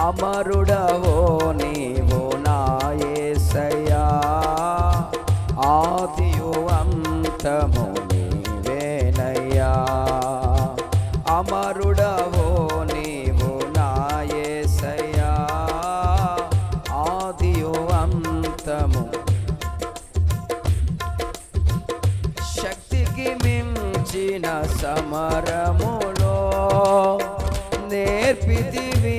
అమరుడవో నీవు నాయసయా ఆదియు అంతము నీవేనయ్యా. అమరుడవో నీవు నాయసయా ఆదియు అంతము శక్తికి మించిన సమరములో నేర్పితివి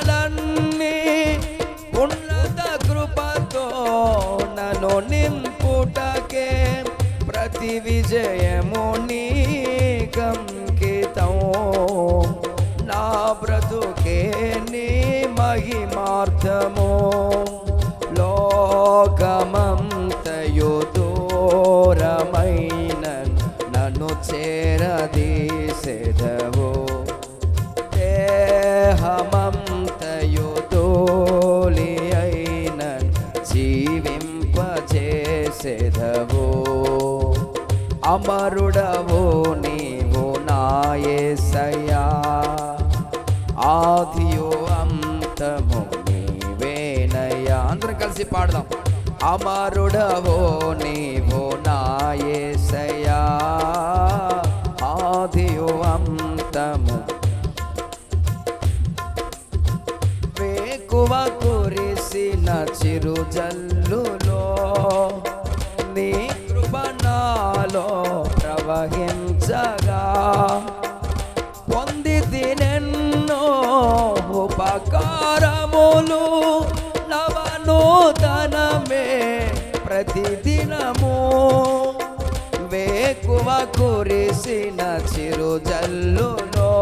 ప్రతి విజయము నా బ్రతుకే నీ మహిమార్థము. లోకం అమరుడవు నీవు నాయసయ్యా. ఆదియో అంతము నీవేనయ్యా. అందరం కలిసి పాడదాం. అమరుడవో నీవు నాయసయ్యా. ఆదియో అంతము వేకువ కురిసిన చిరుజల్లులో జల్లు కృపణాలో ప్రవహించగా. పొంది తినెన్నో ఉపకారములు నవనూతనమే ప్రతిదినము. వేకువ కురిసిన చిరుజల్లులో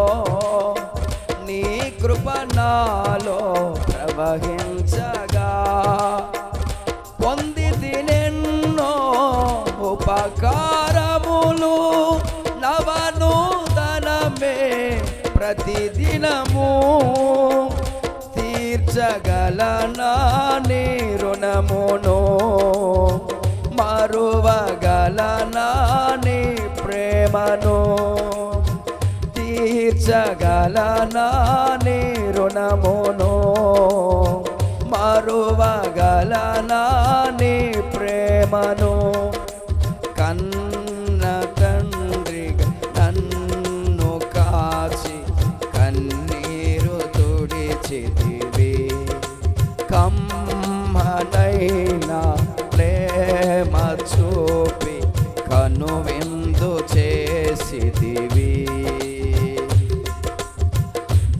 నీ కృపణాలో ప్రవహించగా. ప్రతిదినము తీర్చగల నీ రుణమును? మరువగల నీ ప్రేమను? తీర్చగలనా నీ రుణమును? మరువగలనా నీ ప్రేమను? చేతివి. కమ్మనైనా ప్రేమ చూపి కనువిందు చేసిదివి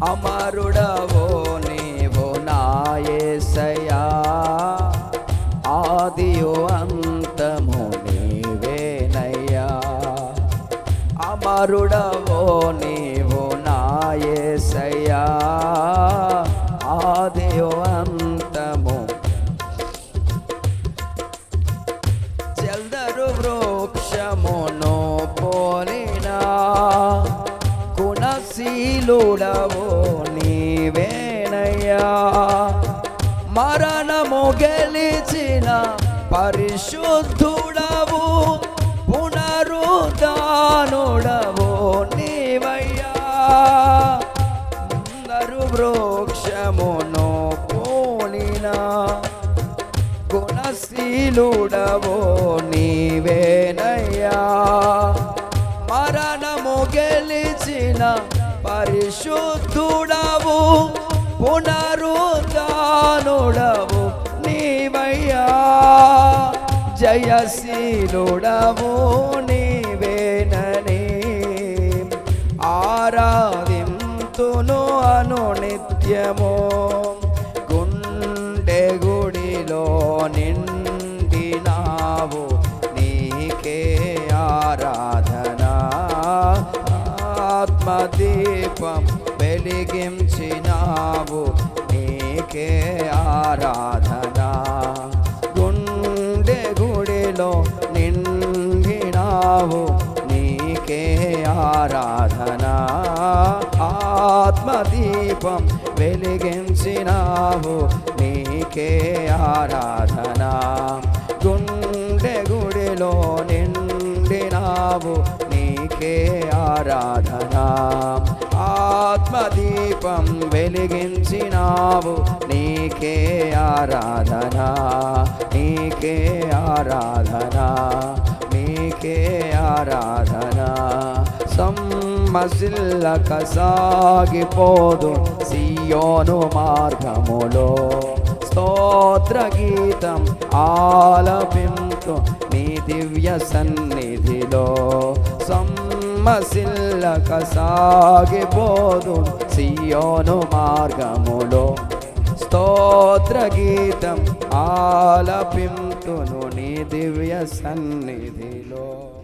అమరుడవో నీవు నాయసయా ఆదియో అంతము నీవేనయ్యా. అమరుడవో నీవు నాయే గుణశీలుడవు నీవేనయ్యా మరణము గెలిచిన పరిశుద్ధుడవు పునరుద్ధానుడవు నీవయ్యా. అందరు వృక్షమును పోలిన గుణశీలుడవో నీవేనయ్యా. మరణము గెలిచిన పరిశుద్ధుడవు పునరుద్ధానుడవు నీవయ్యా. జయశీలుడవు నీవేనని ఆరాధింతును అను నిత్యము గుండె గుడిలో నిండినావు నీకే ఆరాధ ఆత్మదీపం వెలిగించినావు. నీకే ఆరాధన. గుండె గుడిలో నిండినావు. నీకే ఆరాధన. ఆత్మదీపం వెలిగించినావు. నీకే ఆరాధన. గుండె గుడిలో నిండినావు. నీకే ఆరాధన. ఆత్మదీపం వెలిగించినావు నీకే ఆరాధన. నీకే ఆరాధన. నీకే ఆరాధన. సమ్మసిల్లక సాగిపోదు సియోను మార్గములో. స్తోత్ర గీతం ఆలపింతు నీ దివ్య సన్నిధిలో. మసిల్లక సాగిపోదు సియోను మార్గములో. స్తోత్ర గీతం ఆలపింతును నీ దివ్య సన్నిధిలో.